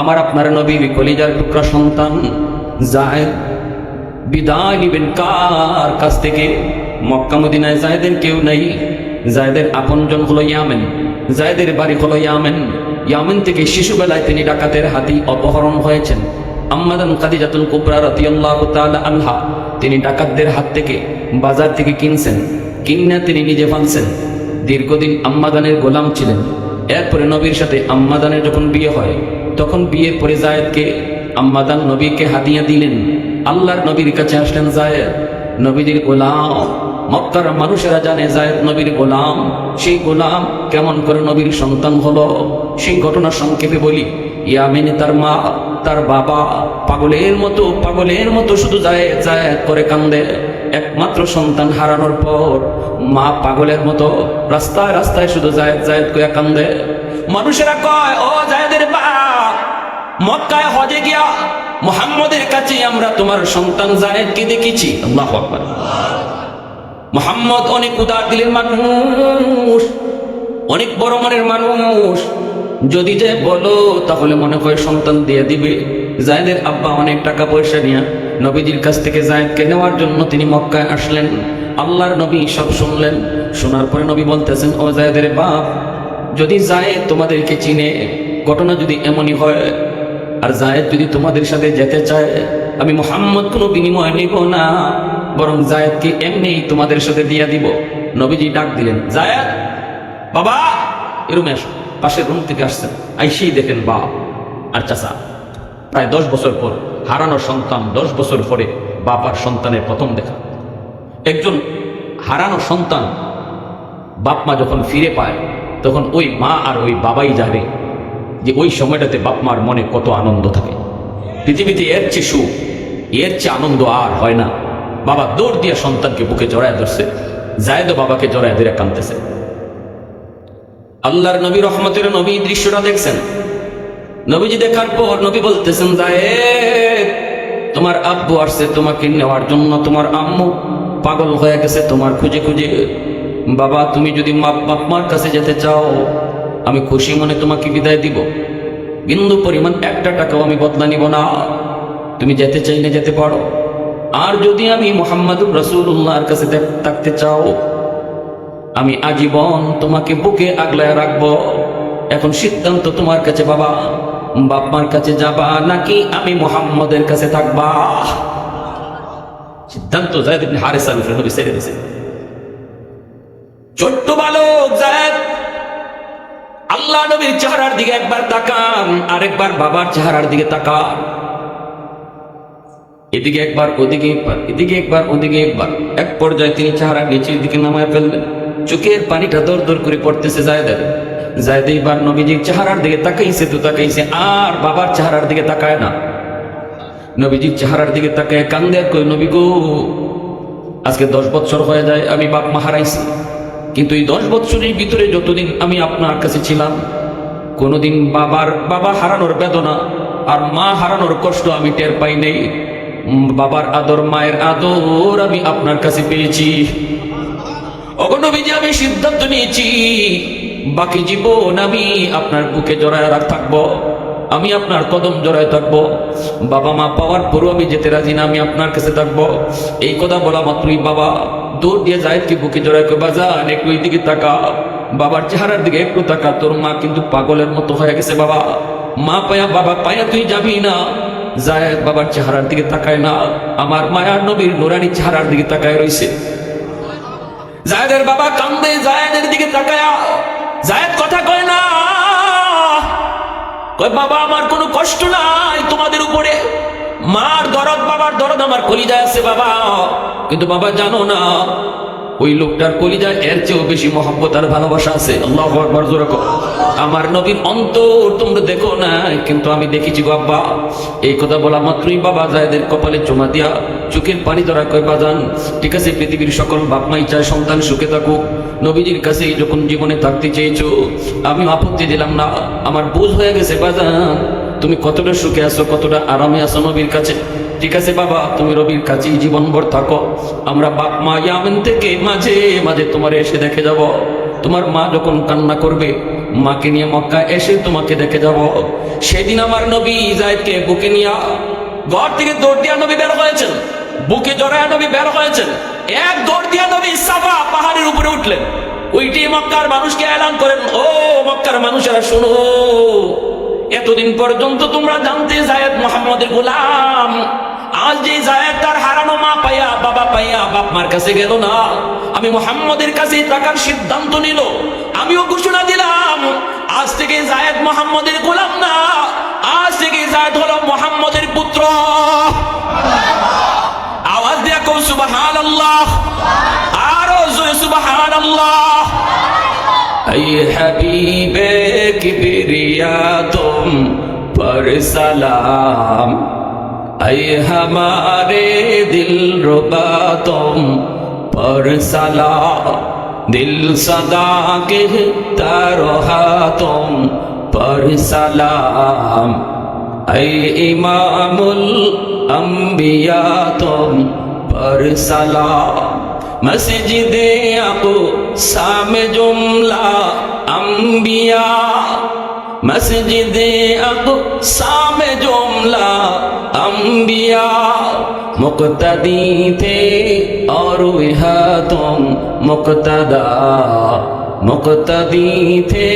আমার আপনার নবীর কলিজার টুকরা সন্তান জায়েদ। বিদায় নিবেন কার কাছ থেকে? মক্কা মদিনায় কেউ নাই। জায়দের আপনজন হলো ইয়ামেন। জায়দের বাড়ি হলো ইয়ামেন। ইয়ামেন থেকে শিশুবেলায় তিনি ডাকাতের হাতি অপহরণ হয়েছেন। আম্মাদান কাদিজাতুল কুবরা রাদিয়াল্লাহু তাআলা আনহা তিনি ডাকাতদের হাত থেকে বাজার থেকে কিনছেন। কিনা তিনি নিজে ফানছেন দীর্ঘদিন আম্মাদানের গোলাম ছিলেন। এরপরে নবীর সাথে আম্মাদানের যখন বিয়ে হয় তখন বিয়ের পরে জায়েদকে আম্মাদান নবীকে হাদিয়া দিলেন। আল্লাহর নবীর কাছে আসলেন জায়েদ। নবীজির গোলাম, মক্কার মানুষেরা জানে জায়েদ নবীর গোলাম। সেই গোলাম কেমন করে নবীর সন্তান হলো? সেই ঘটনা সংক্ষেপে বলি। ইয়ামিনী তার মা, তার বাবা, পাগলের মতো পাগলের মতো শুধু যায় যায় করে কান্দে। একমাত্র সন্তান হারানোর পর মা পাগলের মতো রাস্তায় রাস্তায় শুধু যায় যায় করে কান্দে। মানুষেরা কয়, ও জায়দের বাপ মক্কায় হজে গিয়া মোহাম্মদের কাছে আমরা তোমার সন্তান জায়েদকে দেখেছি? আল্লাহ আকবার। মোহাম্মদ অনেক উদার দিলের মানুষ, অনেক বড় মনের মানুষ। যদি যে বলো, তাহলে মনে হয় সন্তান দিয়ে দিবে। জায়দের আব্বা অনেক টাকা পয়সা নিয়ে নবীজির কাছ থেকে জায়দকে নেওয়ার জন্য তিনি মক্কায় আসলেন। আল্লাহর নবী সব শুনলেন। শোনার পরে নবী বলতেছেন, ও জায়দের বাপ, যদি জায়েদ তোমাদেরকে চিনে, ঘটনা যদি এমনই হয় আর জায়েদ যদি তোমাদের সাথে যেতে চায়, আমি মোহাম্মদ কোনো বিনিময় নিব না, বরং জায়েদকে এমনি তোমাদের সাথে দিয়া দিব। নবীজি ডাক দিলেন, জায়েদ, বাবা এরুমে আসো, পাশের রুম থেকে আসছেন, আইসেই দেখেন বা আর চাচা। প্রায় দশ বছর পর, হারানো সন্তান দশ বছর পরে বাবার সন্তানের প্রথম দেখা। একজন হারানো সন্তান বাপ মা যখন ফিরে পায়, তখন ওই মা আর ওই বাবাই জানে যে ওই সময়টাতে বাপ মার মনে কত আনন্দ থাকে। পৃথিবীতে এর চেয়ে সুখ, এর চেয়ে আনন্দ আর হয় না। বাবা দৌড় দিয়ে সন্তানকে বুকে জড়ায় ধরছে জায়দ বাবাকে জড়ায় ধরে কানতেছে আল্লাহর নবী, রহমতের নবী দৃশ্যটা দেখছেন। নবীজি দেখার পর নবী বলতেছেন, জায়েদ, তোমার আব্বু আসছে, তোমাকে নেওয়ার জন্য তোমার আম্মু পাগল হয়ে গেছে, তোমার খুঁজে খুঁজে বাবা, তুমি যদি মা বাপ মার কাছে যেতে চাও আমি খুশি মনে তোমাকে বিদায় দিব। বিন্দু পরিমাণ একটা টাকাও আমি বদলা নিব না। তুমি যেতে চাইলে যেতে পারো। আর যদি আমি মোহাম্মদুর রসুল্লাহর কাছে থাকতে চাও, আমি আজীবন তোমাকে বুকে আগলায় রাখব। এখন সিদ্ধান্ত তোমার কাছে বাবা বাপ মার কাছে যাবা নাকি আমি মোহাম্মদের কাছে থাকবা? সিদ্ধান্ত জায়দ ইবনে হারেসা বিফরে নবী ছেড়ে দিয়েছে। আল্লাহ নবীর চেহারার দিকে একবার তাকান, আরেকবার বাবার চেহারার দিকে তাকান। এদিকে একবার, ওদিকে একবার, এদিকে একবার, ওদিকে একবার। এক পর্যায়ে তিনি চেহারা নিচের দিকে নামায় ফেললেন। চোখের পানিটা দর দর করে পড়তেছে জায়দের জায়দ এইবার নবীজির চেহারার দিকে তাকাইছে তো তাকাইছে, আর বাবার চেহারার দিকে তাকায় না। নবীজির চেহারার দিকে তাকায়, কান্দে কই নবী গো, আজকে দশ বছর হয়ে যায়, আমি বাপ মা হারাইছি। কিন্তু এই দশ বছরের ভিতরে যতদিন আমি আপনার কাছে ছিলাম, কোনোদিন বাবার, বাবা হারানোর বেদনা আর মা হারানোর কষ্ট আমি টের পাই নেই। বাবার আদর, মায়ের আদর আমি আপনার কাছে পেয়েছি। অগণবীজি আমি সিদ্ধান্ত নিয়েছি, বাকি জীবন আমি আপনার বুকে জড়ায় রাখ, থাকব। আমি আপনার কদম জড়ায় থাকব। বাবা মা পাওয়ার পরও আমি যেতে রাজি না, আমি আপনার কাছে থাকব। এই কথা বলা মাত্রই বাবা দৌড় দিয়ে যায় কি বুকে জড়ায় কই বাজান, একটু এই দিকে তাকা। বাবার চেহারার দিকে একটু তাকা। তোর মা কিন্তু পাগলের মতো হয়ে গেছে বাবা। মা পায়া, বাবা পায়া তুই যাবি না। জায়দ বাবার চেহারার দিকে তাকায় না। আমার মায়ার নবীর নোরানি চেহারার দিকে তাকায় রইছে। জায়দের বাবা কান্দে, জায়দের দিকে তাকায়া। জায়দ কথা কয় না। কয়, বাবা, আমার কোনো কষ্ট নাই তোমাদের উপরে। মার দরদ, বাবার দরদ আমার কলিজায় আছে বাবা। কিন্তু বাবা, জানো না, ওই লোকটার কলিজায় এর চেয়েও বেশি মহব্বত আর ভালোবাসা আছে। আল্লাহ আকবার। আমার নবীর অন্তর তোমরা দেখো না, কিন্তু আমি দেখেছি গো আব্বা, এই কথা বলা মাত্রই বাবা জায়দের কপালে চুমা দিয়া চোখের পানি ধরা কয়, বাজান, ঠিক আছে, পৃথিবীর সকল বাপ মাই চায় সন্তান সুখে থাকুক। নবীজির কাছে যখন জীবনে থাকতে চেয়েছো আমি আপত্তি দিলাম না। আমার ভুল হয়ে গেছে, বাজান। তুমি কতটা সুখে আছো, কতটা আরামে আছো নবীর কাছে? ঠিক আছে বাবা, তুমি রবির কাছেই জীবনভর থাকো। আমরা বাপ মা ইয়ামেন থেকে মাঝে মাঝে তোমার এসে দেখে যাব। তোমার মা যখন কান্না করবে, মাকে নিয়ে মক্কা এসে তোমাকে দেখে যাব। সেদিন আমার নবী জায়দকে বুকে নিয়ে ঘর থেকে দৌড় দিয়া নবী বের হয়েছেন। বুকে জড়ায় নবী বের হয়েছেন। এক দৌড় দিয়া নবী সাফা পাহাড়ের উপরে উঠলেন। ওইটি মক্কার মানুষকে এলান করেন, ও মক্কার মানুষেরা, শোনো। এতদিন পর্যন্ত তোমরা জানতে জায়দ মোহাম্মদের গোলাম। আজ যে জায়দ তার হারানো মা পাইয়া, বাবা পাইয়া বাপ মার কাছে গেল না। আমি মোহাম্মদের কাছে টাকার সিদ্ধান্ত নিল। আমিও ঘোষণা দিলাম, আজ থেকে জায়দ মোহাম্মদের গোলাম না। আজ থেকে জায়দ হলো মোহাম্মদের পুত্র। আওয়াজ দেয়া কৌ সুবাহান আল্লাহ আরও সুবাহান আল্লাহ হাবিবে किबरिया तुम पर सलाम ऐ हमारे दिल रुबा तुम पर सलाम दिल सदा कहता रहा तुम पर सलाम ऐ इमामुल अंबिया तुम पर सलाम مسجد ابو سام جملہ انبیاء مسجد ابو سام جملہ انبیاء مقتدی تھے اور وہ تم مقتدا مقتدی تھے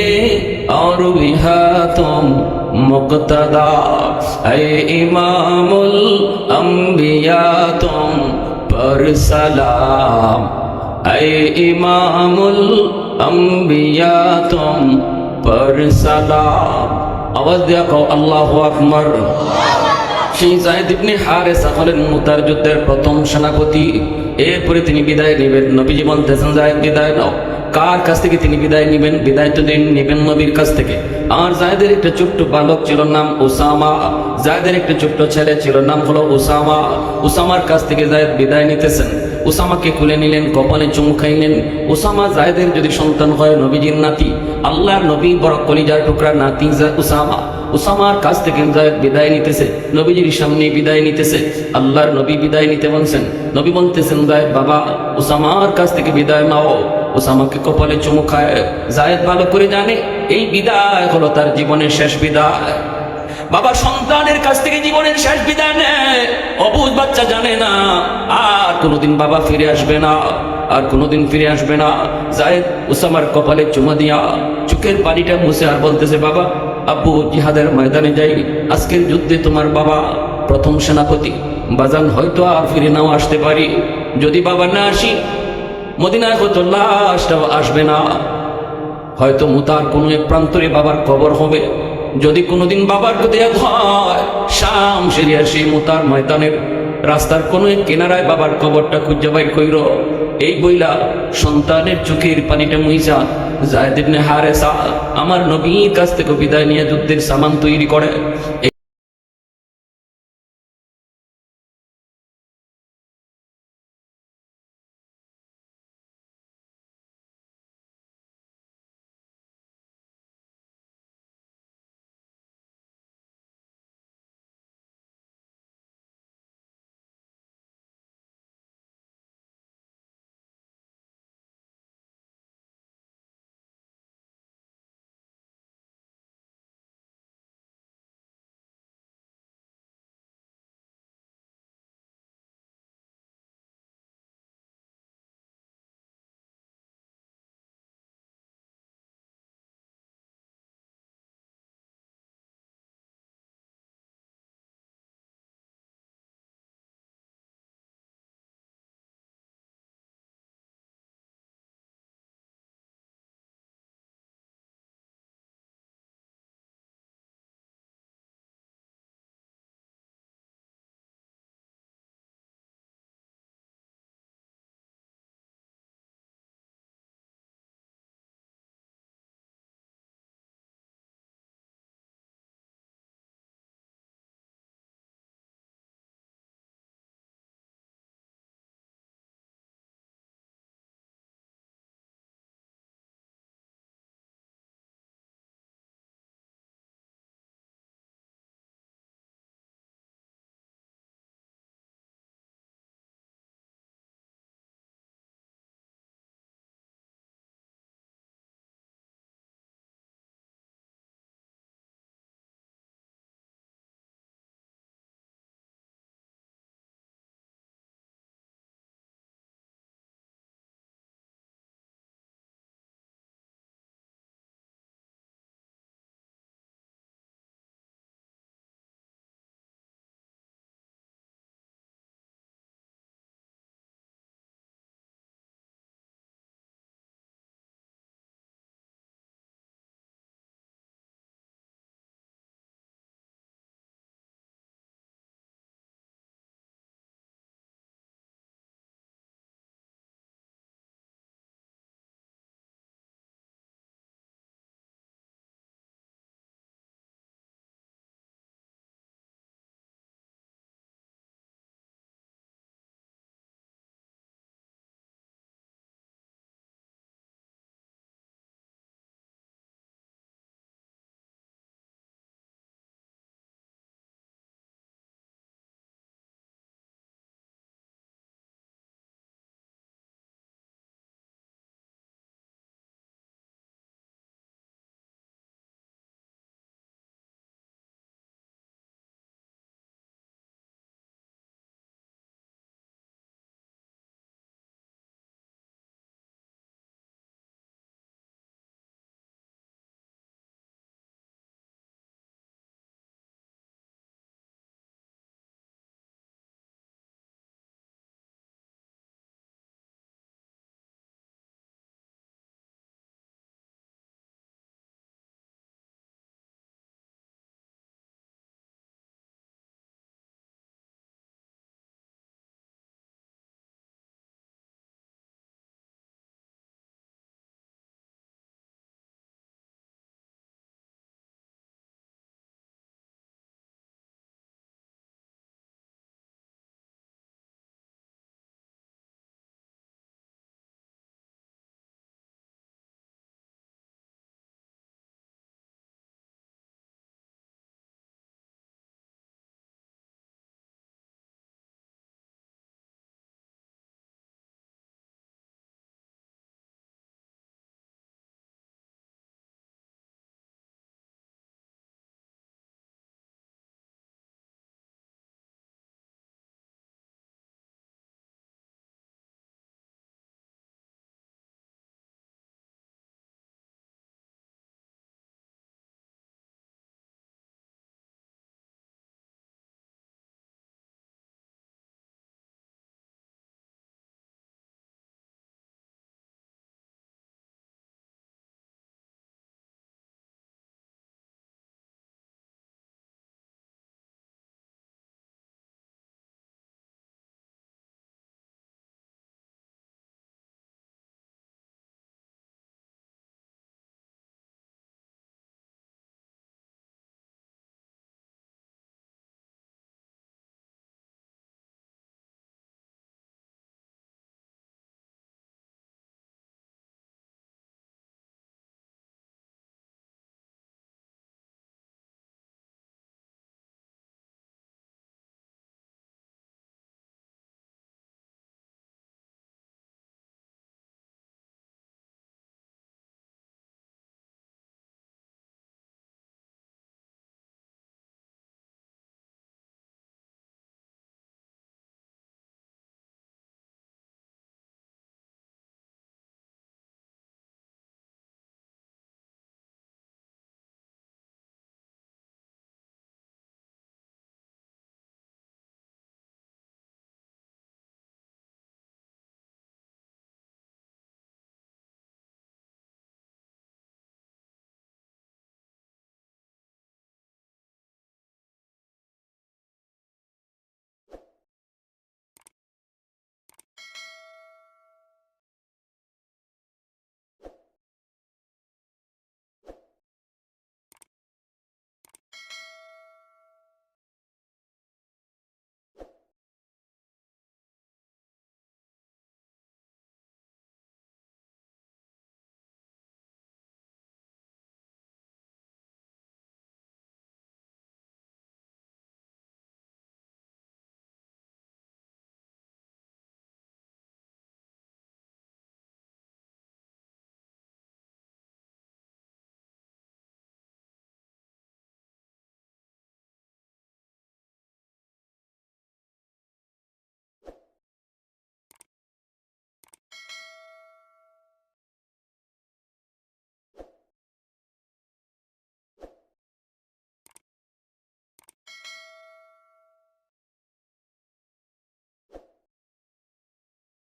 اور وہ تم مقتدا اے امام الانبیاء تم پر سلام اے امام الانبیاء تم پر سلام آواز دیا کو اللہ اکبر সেই জাহেদ ইবনে হারেসা হলেন মুতার যুদ্ধের প্রথম সেনাপতি এরপরে তিনি বিদায় নেবেন। নবীজীবন বলতেছেন জাহেদ বিদায় নাও। কার কাছ থেকে তিনি বিদায় নেবেন? বিদায় তো দিন নেবেন নবীর কাছ থেকে। আর জায়দের একটা ছোট্ট বালক ছিল নাম ওসামা জায়দের একটা ছোট্ট ছেলে ছিল নাম হলো ওসামা ওসামার কাছ থেকে জায়দ বিদায় নিতেছেন। ওসামাকে খুলে নিলেন, কপালে চুমু খাইলেন। ওসামা জায়দের যদি সন্তান হয়, নবীজির নাতি। আল্লাহর নবী বড় কলিজার টুকরা নাতি ওসামা ওসামার কাছ থেকে জায়দ বিদায় নিতেছে। নবীজির সামনে বিদায় নিতেছে। আল্লাহর নবী বিদায় নিতে বলছেন। নবী বলতেছেন, জায়দ বাবা ওসামার কাছ থেকে বিদায় নাও। ওসামাকে কপালে চুমু খায়, জায়দ ভালো করে জানে, এই বিদায় হলো তার জীবনের শেষ বিদায়। বাবা সন্তানের কাছ থেকে জীবনের শেষ বিদায় নেয়, অবুজ বাচ্চা জানে না, আর কোনোদিন বাবা ফিরে আসবে না, আর কোনোদিন ফিরে আসবে না। জায়দ উসামার কপালে চুমা দিয়া চোখের পানিটা মুছে আর বলতেছে, বাবা, আব্বু জিহাদের ময়দানে যাই, আজকের যুদ্ধে তোমার বাবা প্রথম সেনাপতি। বাজান হয়তো আর ফিরে নাও আসতে পারি। যদি বাবা না আসি মদিনায় হয়তো লাশটাও আসবে না। হয়তো মুতার কোনো এক প্রান্তরে বাবার কবর হবে। যদি কোনোদিন বাবার এক হয়, শাম সেরিয়া সেই মুতার ময়দানের রাস্তার কোনো এক কিনারায় বাবার কবরটা খুঁজে বাইর কইর। এই বইলা সন্তানের চোখের পানিটা মুইসা জায়দিনে হারেসা আমার নবীর কাছ থেকে বিদায় নিয়ে যুদ্ধের সামান তৈরি করে।